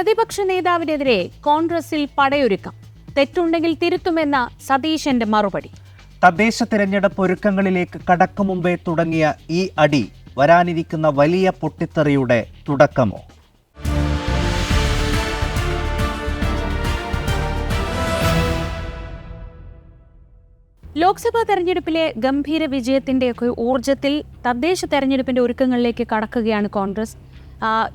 പ്രതിപക്ഷ നേതാവിനെതിരെ കോൺഗ്രസിൽ പടയൊരുക്കം. തെറ്റുണ്ടെങ്കിൽ തിരുത്തുമെന്ന സതീശന്റെ മറുപടി. തദ്ദേശ തിരഞ്ഞെടുപ്പ് ഒരുക്കങ്ങളിലേക്ക് കടക്കും മുമ്പേ തുടങ്ങിയ ഈ അടി വരാനിരിക്കുന്ന വലിയ പൊട്ടിത്തെറിയുടെ തുടക്കമോ? ലോക്സഭാ തെരഞ്ഞെടുപ്പിലെ ഗംഭീര വിജയത്തിന്റെയൊക്കെ ഊർജത്തിൽ തദ്ദേശ തെരഞ്ഞെടുപ്പിന്റെ ഒരുക്കങ്ങളിലേക്ക് കടക്കുകയാണ് കോൺഗ്രസ്.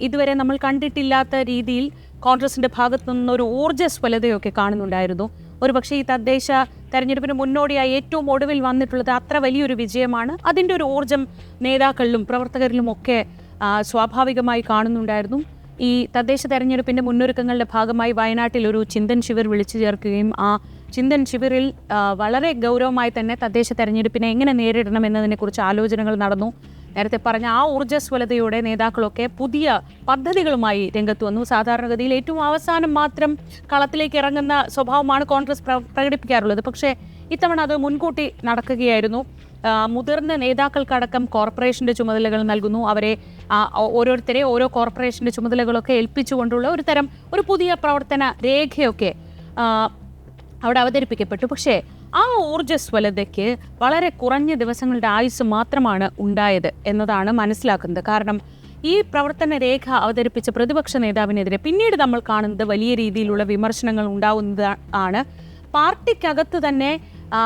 ഇതുവരെ നമ്മൾ കണ്ടിട്ടില്ലാത്ത രീതിയിൽ കോൺഗ്രസിന്റെ ഭാഗത്തു നിന്നൊരു ഊർജസ്വലതയൊക്കെ കാണുന്നുണ്ടായിരുന്നു. ഒരുപക്ഷെ ഈ തദ്ദേശ തെരഞ്ഞെടുപ്പിന് മുന്നോടിയായി ഏറ്റവും ഒടുവിൽ വന്നിട്ടുള്ളത് അത്ര വലിയൊരു വിജയമാണ്. അതിന്റെ ഒരു ഊർജം നേതാക്കളിലും പ്രവർത്തകരിലും ഒക്കെ സ്വാഭാവികമായി കാണുന്നുണ്ടായിരുന്നു. ഈ തദ്ദേശ തെരഞ്ഞെടുപ്പിന്റെ മുന്നൊരുക്കങ്ങളുടെ ഭാഗമായി വയനാട്ടിൽ ഒരു ചിന്തൻ ശിവിർ വിളിച്ചു ചേർക്കുകയും ആ ചിന്തൻ ശിബിറിൽ വളരെ ഗൗരവമായി തന്നെ തദ്ദേശ തെരഞ്ഞെടുപ്പിനെ എങ്ങനെ നേരിടണം എന്നതിനെക്കുറിച്ച് ആലോചനകൾ നടന്നു. നേരത്തെ പറഞ്ഞ ആ ഊർജസ്വലതയോടെ നേതാക്കളൊക്കെ പുതിയ പദ്ധതികളുമായി രംഗത്ത് വന്നു. സാധാരണഗതിയിൽ ഏറ്റവും അവസാനം മാത്രം കളത്തിലേക്ക് ഇറങ്ങുന്ന സ്വഭാവമാണ് കോൺഗ്രസ് പ്ര- പ്രകടിപ്പിക്കാറുള്ളത്. പക്ഷേ ഇത്തവണ അത് മുൻകൂട്ടി നടക്കുകയായിരുന്നു. മുതിർന്ന നേതാക്കൾക്കടക്കം കോർപ്പറേഷന്റെ ചുമതലകൾ നൽകുന്നു. അവരെ ഓരോരുത്തരെ ഓരോ കോർപ്പറേഷന്റെ ചുമതലകളൊക്കെ ഏൽപ്പിച്ചുകൊണ്ടുള്ള ഒരു തരം ഒരു പുതിയ പ്രവർത്തന രേഖയൊക്കെ അവിടെ അവതരിപ്പിക്കപ്പെട്ടു. പക്ഷേ ആ ഊർജസ്വലതയ്ക്ക് വളരെ കുറഞ്ഞ ദിവസങ്ങളുടെ ആയുസ് മാത്രമാണ് ഉണ്ടായത് എന്നതാണ് മനസ്സിലാക്കുന്നത്. കാരണം ഈ പ്രവർത്തന രേഖ അവതരിപ്പിച്ച പ്രതിപക്ഷ നേതാവിനെതിരെ പിന്നീട് നമ്മൾ കാണുന്നത് വലിയ രീതിയിലുള്ള വിമർശനങ്ങൾ ഉണ്ടാവുന്നത് ആണ്. പാർട്ടിക്കകത്ത് തന്നെ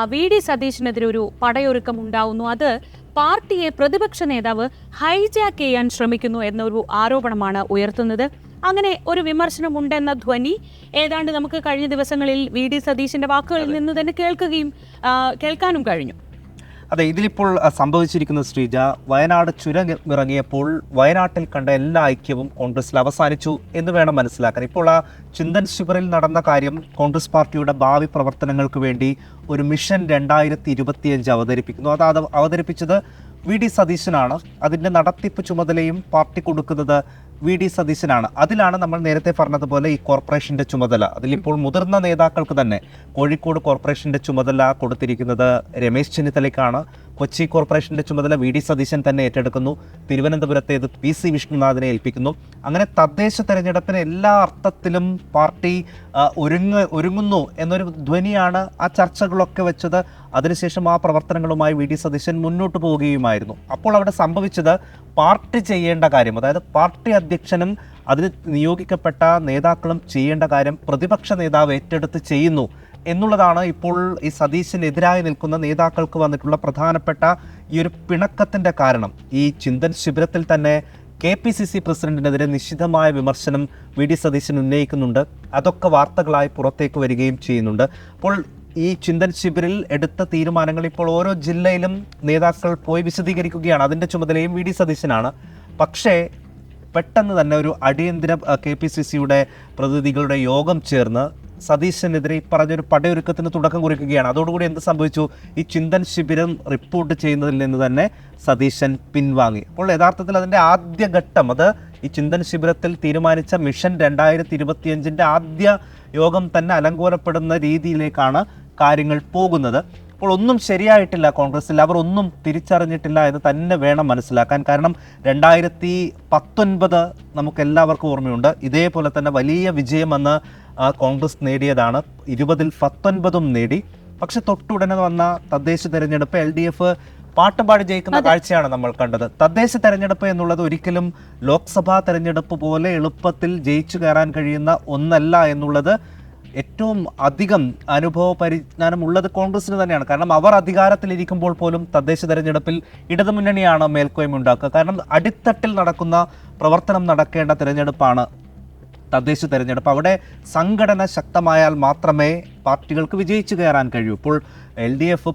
വി. ഡി. സതീഷിനെതിരെ ഒരു പടയൊരുക്കം ഉണ്ടാവുന്നു. അത് പാർട്ടിയെ പ്രതിപക്ഷ നേതാവ് ഹൈജാക്ക് ചെയ്യാൻ ശ്രമിക്കുന്നു എന്നൊരു ആരോപണമാണ് ഉയർത്തുന്നത്. അങ്ങനെ ഒരു വിമർശനമുണ്ടെന്ന ധ്വനി ഏതാണ്ട് നമുക്ക് കഴിഞ്ഞ ദിവസങ്ങളിൽ വി ഡി സതീശന്റെ വാക്കുകളിൽ നിന്ന് തന്നെ കേൾക്കുകയും കേൾക്കാനും കഴിഞ്ഞു. അതെ ഇതിലിപ്പോൾ സംഭവിച്ചിരിക്കുന്ന ശ്രീജ വയനാട് ചുരമിറങ്ങിയപ്പോൾ വയനാട്ടിൽ കണ്ട എല്ലാ ഐക്യവും കോൺഗ്രസിൽ അവസാനിച്ചു എന്ന് വേണം മനസ്സിലാക്കാൻ. ഇപ്പോൾ ആ ചിന്തൻ ശിബിറിൽ നടന്ന കാര്യം കോൺഗ്രസ് പാർട്ടിയുടെ ഭാവി പ്രവർത്തനങ്ങൾക്ക് വേണ്ടി ഒരു മിഷൻ രണ്ടായിരത്തി ഇരുപത്തിയഞ്ച് അവതരിപ്പിക്കുന്നു. അത് അവതരിപ്പിച്ചത് വി ഡി സതീശനാണ്. അതിന്റെ നടത്തിപ്പ് ചുമതലയും പാർട്ടി കൊടുക്കുന്നത് വി ഡി സതീശനാണ്. അതിലാണ് നമ്മൾ നേരത്തെ പറഞ്ഞതുപോലെ ഈ കോർപ്പറേഷന്റെ ചുമതല. അതിലിപ്പോൾ മുതിർന്ന നേതാക്കൾക്ക് തന്നെ കോഴിക്കോട് കോർപ്പറേഷന്റെ ചുമതല കൊടുത്തിരിക്കുന്നത് രമേശ് ചെന്നിത്തലയ്ക്കാണ്. കൊച്ചി കോർപ്പറേഷന്റെ ചുമതല വി ഡി സതീശൻ തന്നെ ഏറ്റെടുക്കുന്നു. തിരുവനന്തപുരത്തേത് പി സി വിഷ്ണുനാഥിനെ ഏൽപ്പിക്കുന്നു. അങ്ങനെ തദ്ദേശ തെരഞ്ഞെടുപ്പിന് എല്ലാ അർത്ഥത്തിലും പാർട്ടി ഒരുങ്ങ ഒരുങ്ങുന്നു എന്നൊരു ധ്വനിയാണ് ആ ചർച്ചകളൊക്കെ വെച്ചത്. അതിനുശേഷം ആ പ്രവർത്തനങ്ങളുമായി വി ഡി സതീശൻ മുന്നോട്ട് പോവുകയുമായിരുന്നു. അപ്പോൾ അവിടെ സംഭവിച്ചത് പാർട്ടി ചെയ്യേണ്ട കാര്യം അതായത് പാർട്ടി അധ്യക്ഷനും അതിന് നിയോഗിക്കപ്പെട്ട നേതാക്കളും ചെയ്യേണ്ട കാര്യം പ്രതിപക്ഷ നേതാവ് ഏറ്റെടുത്ത് ചെയ്യുന്നു. എന്നുള്ളതാണ് ഇപ്പോൾ ഈ സതീശനെതിരായി നിൽക്കുന്ന നേതാക്കൾക്ക് വന്നിട്ടുള്ള പ്രധാനപ്പെട്ട ഈ ഒരു പിണക്കത്തിന്റെ കാരണം. ഈ ചിന്തൻ ശിബിരത്തിൽ തന്നെ കെ പി സി സി പ്രസിഡന്റിനെതിരെ നിശിതമായ വിമർശനം വി ഡി സതീശൻ ഉന്നയിക്കുന്നുണ്ട്. അതൊക്കെ വാർത്തകളായി പുറത്തേക്ക് വരികയും ചെയ്യുന്നുണ്ട്. അപ്പോൾ ഈ ചിന്തൻ ശിബിരിൽ എടുത്ത തീരുമാനങ്ങൾ ഇപ്പോൾ ഓരോ ജില്ലയിലും നേതാക്കൾ പോയി വിശദീകരിക്കുകയാണ്. അതിന്റെ ചുമതലയും വി ഡി സതീശനാണ്. പക്ഷേ പെട്ടെന്ന് തന്നെ ഒരു അടിയന്തര കെ പി സി സിയുടെ പ്രതിനിധികളുടെ യോഗം ചേർന്ന് സതീശനെതിരെ പറഞ്ഞൊരു പടയൊരുക്കത്തിന് തുടക്കം കുറിക്കുകയാണ്. അതോടുകൂടി എന്ത് സംഭവിച്ചു? ഈ ചിന്തൻ ശിബിരം റിപ്പോർട്ട് ചെയ്യുന്നതിൽ നിന്ന് തന്നെ സതീശൻ പിൻവാങ്ങി. അപ്പോൾ യഥാർത്ഥത്തിൽ അതിന്റെ ആദ്യ ഘട്ടം അത് ഈ ചിന്തൻ ശിബിരത്തിൽ തീരുമാനിച്ച മിഷൻ രണ്ടായിരത്തി ഇരുപത്തിയഞ്ചിന്റെ ആദ്യ യോഗം തന്നെ അലങ്കോലപ്പെടുന്ന രീതിയിലേക്കാണ് കാര്യങ്ങൾ പോകുന്നത്. അപ്പോൾ ഒന്നും ശരിയായിട്ടില്ല കോൺഗ്രസ്സിൽ അവർ ഒന്നും തിരിച്ചറിഞ്ഞിട്ടില്ല എന്ന് തന്നെ വേണം മനസ്സിലാക്കാൻ. കാരണം രണ്ടായിരത്തി പത്തൊൻപത് നമുക്ക് എല്ലാവർക്കും ഓർമ്മയുണ്ട്. ഇതേപോലെ തന്നെ വലിയ വിജയമെന്ന് കോൺഗ്രസ് നേടിയതാണ്. ഇരുപതിൽ പത്തൊൻപതും നേടി. പക്ഷെ തൊട്ടുടനെ വന്ന തദ്ദേശ തെരഞ്ഞെടുപ്പ് എൽ ഡി എഫ് പാട്ടുപാടി ജയിക്കുന്ന കാഴ്ചയാണ് നമ്മൾ കണ്ടത്. തദ്ദേശ തെരഞ്ഞെടുപ്പ് എന്നുള്ളത് ഒരിക്കലും ലോക്സഭാ തെരഞ്ഞെടുപ്പ് പോലെ എളുപ്പത്തിൽ ജയിച്ചു കയറാൻ കഴിയുന്ന ഒന്നല്ല എന്നുള്ളത് ഏറ്റവും അധികം അനുഭവ പരിജ്ഞാനം ഉള്ളത് കോൺഗ്രസിന് തന്നെയാണ്. കാരണം അവർ അധികാരത്തിലിരിക്കുമ്പോൾ പോലും തദ്ദേശ തെരഞ്ഞെടുപ്പിൽ ഇടതുമുന്നണിയാണ് മേൽക്കോയ്മ ഉണ്ടാക്കുക. കാരണം അടിത്തട്ടിൽ നടക്കുന്ന പ്രവർത്തനം നടക്കേണ്ട തെരഞ്ഞെടുപ്പാണ് തദ്ദേശ തെരഞ്ഞെടുപ്പ്. അവിടെ സംഘടന ശക്തമായാൽ മാത്രമേ പാർട്ടികൾക്ക് വിജയിച്ചു കയറാൻ കഴിയൂ. ഇപ്പോൾ എൽ ഡി എഫ്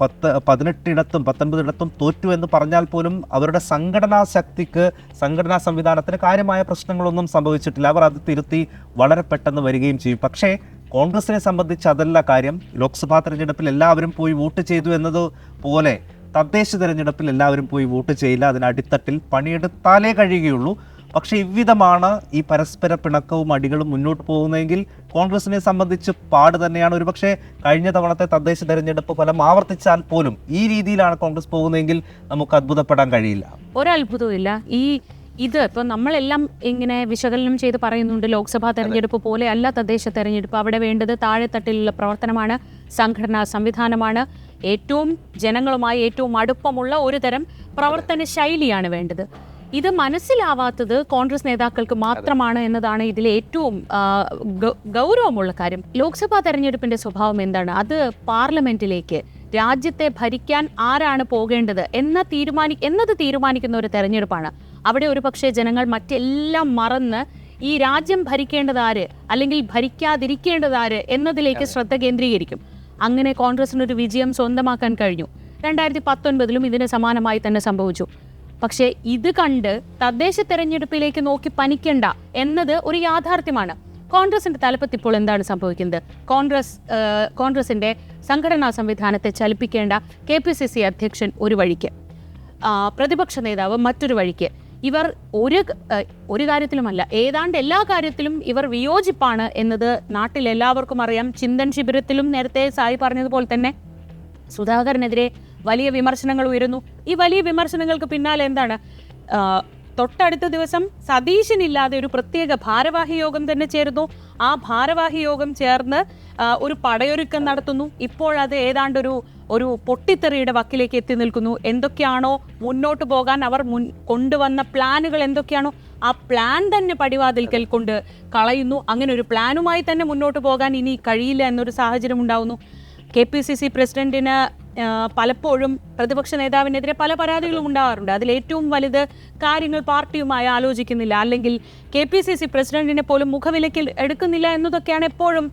പത്ത് പതിനെട്ടിടത്തും പത്തൊൻപതിടത്തും തോറ്റു എന്ന് പറഞ്ഞാൽ പോലും അവരുടെ സംഘടനാ ശക്തിക്ക് സംഘടനാ സംവിധാനത്തിന് കാര്യമായ പ്രശ്നങ്ങളൊന്നും സംഭവിച്ചിട്ടില്ല. അവർ അത് തിരുത്തി വളരെ പെട്ടെന്ന് വരികയും ചെയ്യും. പക്ഷേ കോൺഗ്രസിനെ സംബന്ധിച്ച് അതല്ല കാര്യം. ലോക്സഭാ തെരഞ്ഞെടുപ്പിൽ എല്ലാവരും പോയി വോട്ട് ചെയ്തു എന്നത് പോലെ തദ്ദേശ തെരഞ്ഞെടുപ്പിൽ എല്ലാവരും പോയി വോട്ട് ചെയ്യില്ല. അതിന് അടിത്തട്ടിൽ പണിയെടുത്താലേ കഴിയുകയുള്ളൂ. പക്ഷേ ഇவ்விധമാണ് ഈ പരസ്പര പിണക്കവും അടികളും മുന്നോട്ട് പോകുന്നതെങ്കിൽ കോൺഗ്രസിനെ സംബന്ധിച്ച് പാട് തന്നെയാണ്. ഒരുപക്ഷെ കഴിഞ്ഞ തവണത്തെ തദ്ദേശ തെരഞ്ഞെടുപ്പ് ഫലം ആവർത്തിച്ചാൽ പോലും ഈ രീതിയിലാണ് കോൺഗ്രസ് പോകുന്നതെങ്കിൽ നമുക്ക് അത്ഭുതപ്പെടാൻ കഴിയില്ല. ഒരത്ഭുതവും ഈ ഇത് ഇപ്പൊ നമ്മളെല്ലാം ഇങ്ങനെ വിശകലനം ചെയ്ത് പറയുന്നുണ്ട് ലോക്സഭാ തെരഞ്ഞെടുപ്പ് പോലെ അല്ല തദ്ദേശ തെരഞ്ഞെടുപ്പ്. അവിടെ വേണ്ടത് താഴെത്തട്ടിലുള്ള പ്രവർത്തനമാണ് സംഘടനാ സംവിധാനമാണ്. ഏറ്റവും ജനങ്ങളുമായി ഏറ്റവും അടുപ്പമുള്ള ഒരു തരം പ്രവർത്തന ശൈലിയാണ് വേണ്ടത്. ഇത് മനസ്സിലാവാത്തത് കോൺഗ്രസ് നേതാക്കൾക്ക് മാത്രമാണ് എന്നതാണ് ഇതിലെ ഏറ്റവും ഗൗരവമുള്ള കാര്യം. ലോക്സഭാ തെരഞ്ഞെടുപ്പിന്റെ സ്വഭാവം എന്താണ്? അത് പാർലമെന്റിലേക്ക് രാജ്യത്തെ ഭരിക്കാൻ ആരാണ് പോകേണ്ടത് എന്ന തീരുമാനി എന്നത് തീരുമാനിക്കുന്ന ഒരു തെരഞ്ഞെടുപ്പാണ്. അവിടെ ഒരു പക്ഷേ ജനങ്ങൾ മറ്റെല്ലാം മറന്ന് ഈ രാജ്യം ഭരിക്കേണ്ടത് ആര്? അല്ലെങ്കിൽ ഭരിക്കാതിരിക്കേണ്ടത് ആര്? എന്നതിലേക്ക് ശ്രദ്ധ കേന്ദ്രീകരിക്കും. അങ്ങനെ കോൺഗ്രസിന് ഒരു വിജയം സ്വന്തമാക്കാൻ കഴിഞ്ഞു. രണ്ടായിരത്തി പത്തൊൻപതിലും ഇതിന് സമാനമായി തന്നെ സംഭവിച്ചു. പക്ഷേ ഇത് കണ്ട് തദ്ദേശ തെരഞ്ഞെടുപ്പിലേക്ക് നോക്കി പനിക്കണ്ട എന്നത് ഒരു യാഥാർത്ഥ്യമാണ്. കോൺഗ്രസിന്റെ തലപ്പത്ത് ഇപ്പോൾ എന്താണ് സംഭവിക്കുന്നത്? കോൺഗ്രസ് കോൺഗ്രസിന്റെ സംഘടനാ സംവിധാനത്തെ ചലിപ്പിക്കേണ്ട കെ പി സി സി അധ്യക്ഷൻ ഒരു വഴിക്ക് പ്രതിപക്ഷ നേതാവ് മറ്റൊരു വഴിക്ക്. ഇവർ ഒരു ഒരു കാര്യത്തിലുമല്ല ഏതാണ്ട് എല്ലാ കാര്യത്തിലും ഇവർ വിയോജിപ്പാണ് എന്നത് നാട്ടിൽ എല്ലാവർക്കും അറിയാം. ചിന്തൻ ശിബിരത്തിലും നേരത്തെ സായി പറഞ്ഞതുപോലെ തന്നെ സുധാകരനെതിരെ വലിയ വിമർശനങ്ങൾ ഉയരുന്നു. ഈ വലിയ വിമർശനങ്ങൾക്ക് പിന്നാലെ എന്താണ്? തൊട്ടടുത്ത ദിവസം സതീശനില്ലാതെ ഒരു പ്രത്യേക ഭാരവാഹി യോഗം തന്നെ ചേരുന്നു. ആ ഭാരവാഹി യോഗം ചേർന്ന് ഒരു പടയൊരുക്കം നടത്തുന്നു. ഇപ്പോഴത് ഏതാണ്ടൊരു ഒരു പൊട്ടിത്തെറിയുടെ വക്കിലേക്ക് എത്തി നിൽക്കുന്നു. എന്തൊക്കെയാണോ മുന്നോട്ട് പോകാൻ അവർ മുൻ കൊണ്ടുവന്ന പ്ലാനുകൾ എന്തൊക്കെയാണോ ആ പ്ലാൻ തന്നെ പടിവാതിൽക്കൽ കൊണ്ട് കളയുന്നു. അങ്ങനെ ഒരു പ്ലാനുമായി തന്നെ മുന്നോട്ട് പോകാൻ ഇനി കഴിയില്ല എന്നൊരു സാഹചര്യം ഉണ്ടാവുന്നു. കെ പി സി സി പ്രസിഡന്റിന് പലപ്പോഴും പ്രതിപക്ഷ നേതാവിനെതിരെ പല പരാതികളും ഉണ്ടാകാറുണ്ട്. അതിൽ ഏറ്റവും വലുത് കാര്യങ്ങൾ പാർട്ടിയുമായി ആലോചിക്കുന്നില്ല. അല്ലെങ്കിൽ കെ പി സി സി പ്രസിഡന്റിനെ പോലും മുഖവിലക്കിൽ എടുക്കുന്നില്ല എന്നതൊക്കെയാണ് എപ്പോഴും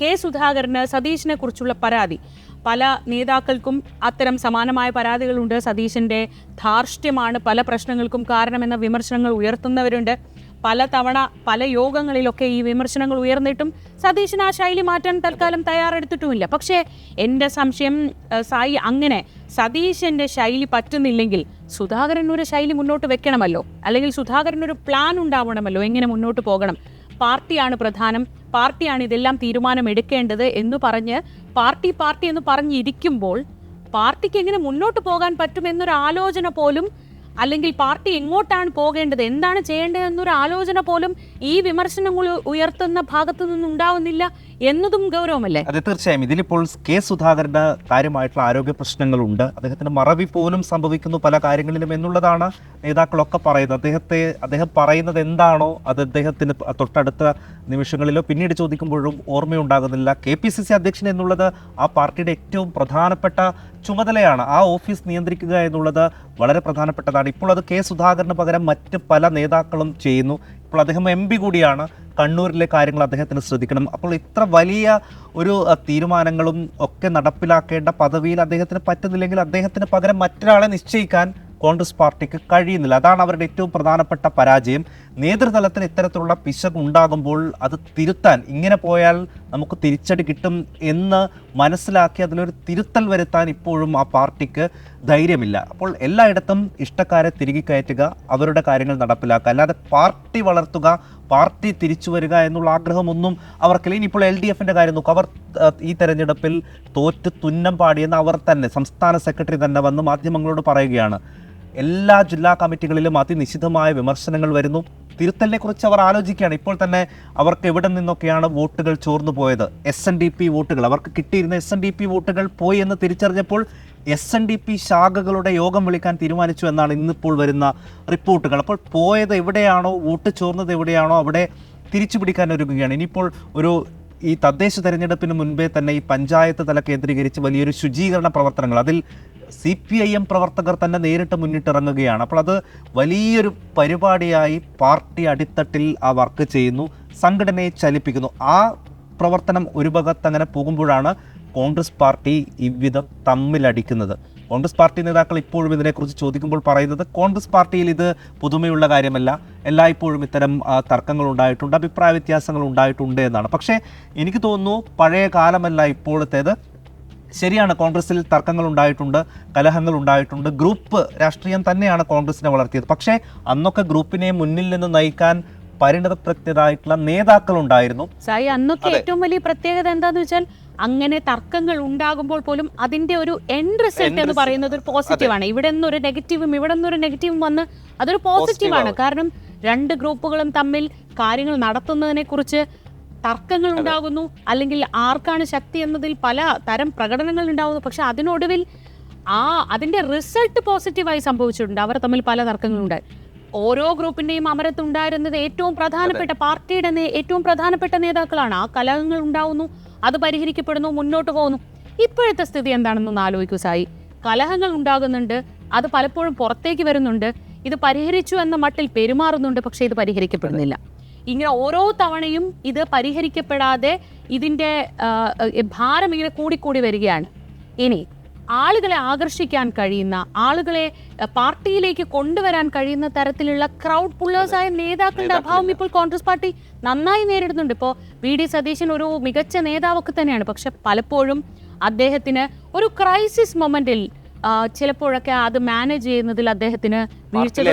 കെ സുധാകരന് സതീശിനെ കുറിച്ചുള്ള പരാതി. പല നേതാക്കൾക്കും അത്തരം സമാനമായ പരാതികളുണ്ട്. സതീശന്റെ ധാർഷ്ട്യമാണ് പല പ്രശ്നങ്ങൾക്കും കാരണമെന്ന വിമർശനങ്ങൾ ഉയർത്തുന്നവരുണ്ട്. പല തവണ പല യോഗങ്ങളിലൊക്കെ ഈ വിമർശനങ്ങൾ ഉയർന്നിട്ടും സതീശൻ ആ ശൈലി മാറ്റാൻ തൽക്കാലം തയ്യാറെടുത്തിട്ടുമില്ല. പക്ഷേ എന്റെ സംശയം സായി അങ്ങനെ സതീശന്റെ ശൈലി പറ്റുന്നില്ലെങ്കിൽ സുധാകരൻ ഒരു ശൈലി മുന്നോട്ട് വെക്കണമല്ലോ? അല്ലെങ്കിൽ സുധാകരൻ ഒരു പ്ലാൻ ഉണ്ടാവണമല്ലോ? എങ്ങനെ മുന്നോട്ട് പോകണം? പാർട്ടിയാണ് പ്രധാനം. പാർട്ടിയാണ് ഇതെല്ലാം തീരുമാനം എടുക്കേണ്ടത് എന്ന് പറഞ്ഞ് പാർട്ടി പാർട്ടി എന്ന് പറഞ്ഞിരിക്കുമ്പോൾ പാർട്ടിക്ക് എങ്ങനെ മുന്നോട്ട് പോകാൻ പറ്റുമെന്നൊരു ആലോചന പോലും അല്ലെങ്കിൽ പാർട്ടി എങ്ങോട്ടാണ് പോകേണ്ടത്? എന്താണ് ചെയ്യേണ്ടത് എന്നൊരു ആലോചന പോലും ഈ വിമർശനങ്ങൾ ഉയർത്തുന്ന ഭാഗത്തു നിന്നും ഉണ്ടാവുന്നില്ല എന്നതും ഗൗരവമല്ലേ? അതെ തീർച്ചയായും. ഇതിലിപ്പോൾ കെ സുധാകരന്റെ കാര്യമായിട്ടുള്ള ആരോഗ്യ പ്രശ്നങ്ങളുണ്ട്. അദ്ദേഹത്തിന്റെ മറവി പോലും സംഭവിക്കുന്നു പല കാര്യങ്ങളിലും എന്നുള്ളതാണ് നേതാക്കളൊക്കെ പറയുന്നത്. അദ്ദേഹത്തെ അദ്ദേഹം പറയുന്നത് എന്താണോ അത് അദ്ദേഹത്തിന് തൊട്ടടുത്ത നിമിഷങ്ങളിലോ പിന്നീട് ചോദിക്കുമ്പോഴും ഓർമ്മയുണ്ടാകുന്നില്ല. കെ പി സി സി അധ്യക്ഷൻ എന്നുള്ളത് ആ പാർട്ടിയുടെ ഏറ്റവും പ്രധാനപ്പെട്ട ചുമതലയാണ്. ആ ഓഫീസ് നിയന്ത്രിക്കുക എന്നുള്ളത് വളരെ പ്രധാനപ്പെട്ടതാണ്. ഇപ്പോൾ അത് കെ സുധാകരന് പകരം മറ്റ് പല നേതാക്കളും ചെയ്യുന്നു. ഇപ്പോൾ അദ്ദേഹം എം പി കൂടിയാണ്. കണ്ണൂരിലെ കാര്യങ്ങൾ അദ്ദേഹത്തിന് ശ്രദ്ധിക്കണം. അപ്പോൾ ഇത്ര വലിയ ഒരു തീരുമാനങ്ങളും ഒക്കെ നടപ്പിലാക്കേണ്ട പദവിയിൽ അദ്ദേഹത്തിന് പറ്റുന്നില്ലെങ്കിൽ അദ്ദേഹത്തിന് പകരം മറ്റൊരാളെ നിശ്ചയിക്കാൻ കോൺഗ്രസ് പാർട്ടിക്ക് കഴിയുന്നില്ല. അതാണ് അവരുടെ ഏറ്റവും പ്രധാനപ്പെട്ട പരാജയം. നേതൃതലത്തിൽ ഇത്തരത്തിലുള്ള പിശക് ഉണ്ടാകുമ്പോൾ അത് തിരുത്താൻ ഇങ്ങനെ പോയാൽ നമുക്ക് തിരിച്ചടി കിട്ടും എന്ന് മനസ്സിലാക്കി അതിലൊരു തിരുത്തൽ വരുത്താൻ ഇപ്പോഴും ആ പാർട്ടിക്ക് ധൈര്യമില്ല. അപ്പോൾ എല്ലായിടത്തും ഇഷ്ടക്കാരെ തിരികെ കയറ്റുക അവരുടെ കാര്യങ്ങൾ നടപ്പിലാക്കുക. അല്ലാതെ പാർട്ടി വളർത്തുക പാർട്ടി തിരിച്ചു വരിക എന്നുള്ള ആഗ്രഹമൊന്നും അവർക്കില്ല. ഇനിയിപ്പോൾ എൽ ഡി എഫിന്റെ കാര്യം നോക്കുക അവർ ഈ തെരഞ്ഞെടുപ്പിൽ തോറ്റ് തുന്നം പാടിയെന്ന് അവർ തന്നെ സംസ്ഥാന സെക്രട്ടറി തന്നെ വന്ന് മാധ്യമങ്ങളോട് പറയുകയാണ്. എല്ലാ ജില്ലാ കമ്മിറ്റികളിലും അതിനിശിതമായ വിമർശനങ്ങൾ വരുന്നു. തിരുത്തലിനെ കുറിച്ച് അവർ ആലോചിക്കുകയാണ്. ഇപ്പോൾ തന്നെ അവർക്ക് എവിടെ നിന്നൊക്കെയാണ് വോട്ടുകൾ ചോർന്നു പോയത്? എസ് എൻ ഡി പി വോട്ടുകൾ. അവർക്ക് കിട്ടിയിരുന്ന എസ് എൻ ഡി പി വോട്ടുകൾ പോയി എന്ന് തിരിച്ചറിഞ്ഞപ്പോൾ എസ് എൻ ഡി പി ശാഖകളുടെ യോഗം വിളിക്കാൻ തീരുമാനിച്ചു എന്നാണ് ഇന്നിപ്പോൾ വരുന്ന റിപ്പോർട്ടുകൾ. അപ്പോൾ പോയത് എവിടെയാണോ വോട്ട് ചോർന്നത് എവിടെയാണോ അവിടെ തിരിച്ചു പിടിക്കാൻ ഒരുങ്ങുകയാണ്. ഇനിയിപ്പോൾ ഒരു ഈ തദ്ദേശ തെരഞ്ഞെടുപ്പിന് മുൻപേ തന്നെ ഈ പഞ്ചായത്ത് തല കേന്ദ്രീകരിച്ച് വലിയൊരു ശുചീകരണ പ്രവർത്തനങ്ങൾ. അതിൽ സി പി ഐ എം പ്രവർത്തകർ തന്നെ നേരിട്ട് മുന്നിട്ടിറങ്ങുകയാണ്. അപ്പോൾ അത് വലിയൊരു പരിപാടിയായി പാർട്ടി അടിത്തട്ടിൽ ആ വർക്ക് ചെയ്യുന്നു സംഘടനയെ ചലിപ്പിക്കുന്നു. ആ പ്രവർത്തനം ഒരു ഭാഗത്ത് അങ്ങനെ പോകുമ്പോഴാണ് കോൺഗ്രസ് പാർട്ടി ഇവിധം തമ്മിലടിക്കുന്നത്. കോൺഗ്രസ് പാർട്ടി നേതാക്കൾ ഇപ്പോഴും ഇതിനെക്കുറിച്ച് ചോദിക്കുമ്പോൾ പറയുന്നത് കോൺഗ്രസ് പാർട്ടിയിൽ ഇത് പുതുമയുള്ള കാര്യമല്ല. എല്ലായ്പ്പോഴും ഇത്തരം തർക്കങ്ങൾ ഉണ്ടായിട്ടുണ്ട് അഭിപ്രായ വ്യത്യാസങ്ങൾ ഉണ്ടായിട്ടുണ്ട് എന്നാണ്. പക്ഷേ എനിക്ക് തോന്നുന്നു പഴയ കാലമല്ല ഇപ്പോഴത്തേത്. ശരിയാണ് കോൺഗ്രസിൽ തർക്കങ്ങൾ ഉണ്ടായിട്ടുണ്ട് കലഹങ്ങൾ ഉണ്ടായിട്ടുണ്ട് ഗ്രൂപ്പ് രാഷ്ട്രീയം തന്നെയാണ് കോൺഗ്രസിനെ വളർത്തിയത്. പക്ഷേ അന്നൊക്കെ ഗ്രൂപ്പിനെ മുന്നിൽ നിന്ന് നയിക്കാൻ പരിണതപ്രജ്ഞരായിട്ടുള്ള നേതാക്കൾ ഉണ്ടായിരുന്നു സായി അന്നൊക്കെ ഏറ്റവും വലിയ പ്രത്യേകത എന്താന്ന് വെച്ചാൽ അങ്ങനെ തർക്കങ്ങൾ ഉണ്ടാകുമ്പോൾ പോലും അതിന്റെ ഒരു എൻഡ് റിസൾട്ട് എന്ന് പറയുന്നത് ഒരു പോസിറ്റീവ് ആണ്. ഇവിടെ നിന്നൊരു നെഗറ്റീവും ഇവിടെ നിന്നൊരു നെഗറ്റീവും വന്ന് അതൊരു പോസിറ്റീവ് ആണ്. കാരണം രണ്ട് ഗ്രൂപ്പുകളും തമ്മിൽ കാര്യങ്ങൾ നടത്തുന്നതിനെ കുറിച്ച് തർക്കങ്ങൾ ഉണ്ടാകുന്നു. അല്ലെങ്കിൽ ആർക്കാണ് ശക്തി എന്നതിൽ പല തരം പ്രകടനങ്ങൾ ഉണ്ടാകുന്നു. പക്ഷെ അതിനൊടുവിൽ ആ അതിന്റെ റിസൾട്ട് പോസിറ്റീവായി സംഭവിച്ചിട്ടുണ്ട്. അവർ തമ്മിൽ പല തർക്കങ്ങളുണ്ടായി ഓരോ ഗ്രൂപ്പിന്റെയും അമരത്ത് ഉണ്ടായിരുന്നത് ഏറ്റവും പ്രധാനപ്പെട്ട പാർട്ടിയുടെ ഏറ്റവും പ്രധാനപ്പെട്ട നേതാക്കളാണ്. ആ കലഹങ്ങൾ ഉണ്ടാവുന്നു അത് പരിഹരിക്കപ്പെടുന്നു മുന്നോട്ട് പോകുന്നു. ഇപ്പോഴത്തെ സ്ഥിതി എന്താണെന്നൊന്ന് ആലോചിക്കൂ സായി. കലഹങ്ങൾ ഉണ്ടാകുന്നുണ്ട് അത് പലപ്പോഴും പുറത്തേക്ക് വരുന്നുണ്ട്. ഇത് പരിഹരിച്ചു എന്ന മട്ടിൽ പെരുമാറുന്നുണ്ട് പക്ഷേ ഇത് പരിഹരിക്കപ്പെടുന്നില്ല. ഇങ്ങനെ ഓരോ തവണയും ഇത് പരിഹരിക്കപ്പെടാതെ ഇതിന്റെ ഭാരം ഇങ്ങനെ കൂടിക്കൂടി വരികയാണ്. ഇനി ആളുകളെ ആകർഷിക്കാൻ കഴിയുന്ന ആളുകളെ പാർട്ടിയിലേക്ക് കൊണ്ടുവരാൻ കഴിയുന്ന തരത്തിലുള്ള ക്രൗഡ് പുള്ളേഴ്സായ നേതാക്കളുടെ അഭാവം ഇപ്പോൾ കോൺഗ്രസ് പാർട്ടി നന്നായി നേരിടുന്നുണ്ട്. ഇപ്പോൾ വി ഡി സതീശൻ ഒരു മികച്ച നേതാവൊക്കെ തന്നെയാണ്. പക്ഷെ പലപ്പോഴും അദ്ദേഹത്തിന് ഒരു ക്രൈസിസ് മൊമെന്റിൽ ചിലപ്പോഴൊക്കെ അത് മാനേജ് ചെയ്യുന്നതിൽ അദ്ദേഹത്തിന്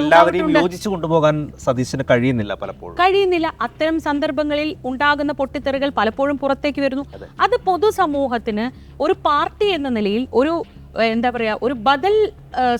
എല്ലാവരെയും. യോജിച്ചു കൊണ്ടുപോകാൻ സതീശന് കഴിയുന്നില്ല പലപ്പോഴും. കഴിയുന്നില്ല. അത്തരം സന്ദർഭങ്ങളിൽ ഉണ്ടാകുന്ന പൊട്ടിത്തെറികൾ പലപ്പോഴും പുറത്തേക്ക് വരുന്നു. അതെ. പൊതുസമൂഹത്തിന് ഒരു പാർട്ടി എന്ന നിലയിൽ ഒരു എന്താ പറയാ ഒരു ബദൽ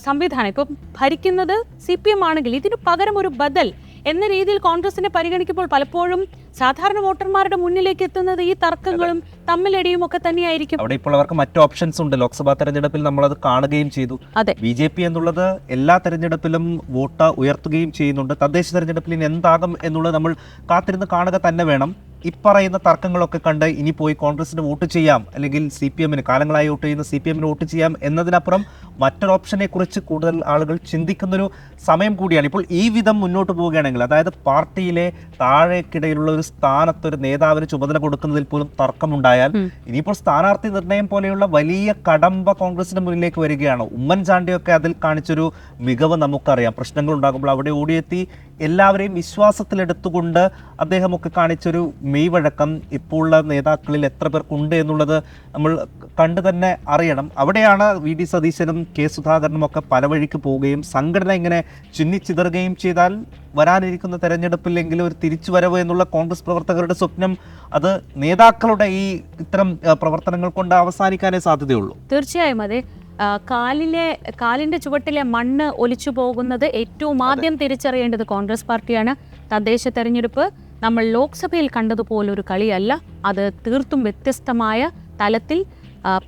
സംവിധാനം. ഇപ്പം ഭരിക്കുന്നത് സി പി എം ആണെങ്കിൽ ഇതിന് പകരം ഒരു ബദൽ എന്ന രീതിയിൽ കോൺഗ്രസിനെ പരിഗണിക്കുമ്പോൾ പലപ്പോഴും സാധാരണ വോട്ടർമാരുടെ മുന്നിലേക്ക് എത്തുന്നത് ഈ തർക്കങ്ങളും തമ്മിലടിയും ഒക്കെ തന്നെയായിരിക്കും. അവിടെ ഇപ്പോൾ അവർക്ക് മറ്റു ഓപ്ഷൻസ് ഉണ്ട്. ലോക്സഭാ തെരഞ്ഞെടുപ്പിൽ നമ്മളത് കാണുകയും ചെയ്തു. അതെ. ബി ജെ പി എന്നുള്ളത് എല്ലാ തെരഞ്ഞെടുപ്പിലും വോട്ട് ഉയർത്തുകയും ചെയ്യുന്നുണ്ട്. തദ്ദേശ തെരഞ്ഞെടുപ്പിൽ എന്താകും എന്നുള്ളത് നമ്മൾ കാത്തിരുന്ന് കാണുക തന്നെ വേണം. ഇപ്പറയുന്ന തർക്കങ്ങളൊക്കെ കണ്ട് ഇനി പോയി കോൺഗ്രസിന് വോട്ട് ചെയ്യാം അല്ലെങ്കിൽ സി പി എമ്മിന് കാലങ്ങളായി വോട്ട് ചെയ്യുന്ന സി പി എമ്മിന് വോട്ട് ചെയ്യാം എന്നതിനപ്പുറം മറ്റൊരു ഓപ്ഷനെ കുറിച്ച് കൂടുതൽ ആളുകൾ ചിന്തിക്കുന്നൊരു സമയം കൂടിയാണ്. ഇപ്പോൾ ഈ വിധം മുന്നോട്ട് പോവുകയാണെങ്കിൽ അതായത് പാർട്ടിയിലെ താഴേക്കിടയിലുള്ള ഒരു സ്ഥാനത്ത് ഒരു നേതാവിന് ചുമതല കൊടുക്കുന്നതിൽ പോലും തർക്കമുണ്ടായാൽ. ഇനിയിപ്പോൾ സ്ഥാനാർത്ഥി നിർണയം പോലെയുള്ള വലിയ കടമ്പ കോൺഗ്രസിന്റെ മുന്നിലേക്ക് വരികയാണ്. ഉമ്മൻചാണ്ടിയൊക്കെ അതിൽ കാണിച്ചൊരു മികവ് നമുക്കറിയാം. പ്രശ്നങ്ങൾ ഉണ്ടാകുമ്പോൾ അവിടെ ഓടിയെത്തി എല്ലാവരെയും വിശ്വാസത്തിലെടുത്തുകൊണ്ട് അദ്ദേഹമൊക്കെ കാണിച്ചൊരു മെയ്വഴക്കം ഇപ്പോൾ ഉള്ള നേതാക്കളിൽ എത്ര പേർക്കുണ്ട് എന്നുള്ളത് നമ്മൾ കണ്ടു തന്നെ അറിയണം. അവിടെയാണ് വി ഡി സതീശനും കെ സുധാകരനും ഒക്കെ പല വഴിക്ക് പോവുകയും സംഘടന ഇങ്ങനെ ചിന്നിച്ചിതറുകയും ചെയ്താൽ വരാനിരിക്കുന്ന തെരഞ്ഞെടുപ്പിലെങ്കിലും ഒരു തിരിച്ചുവരവ് എന്നുള്ള കോൺഗ്രസ് പ്രവർത്തകരുടെ സ്വപ്നം അത് നേതാക്കളുടെ ഈ ഇത്തരം പ്രവർത്തനങ്ങൾ കൊണ്ട് അവസാനിക്കാനേ സാധ്യതയുള്ളൂ. തീർച്ചയായും അതെ. കാലിലെ കാലിന്റെ ചുവട്ടിലെ മണ്ണ് ഒലിച്ചു പോകുന്നത് ഏറ്റവും ആദ്യം തിരിച്ചറിയേണ്ടത് കോൺഗ്രസ് പാർട്ടിയാണ്. തദ്ദേശ തെരഞ്ഞെടുപ്പ് നമ്മൾ ലോക്സഭയിൽ കണ്ടതുപോലൊരു കളിയല്ല. അത് തീർത്തും വ്യത്യസ്തമായ തലത്തിൽ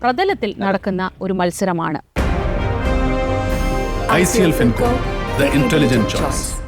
പ്രതലത്തിൽ നടക്കുന്ന ഒരു മത്സരമാണ്. I C L Finco the intelligent choice.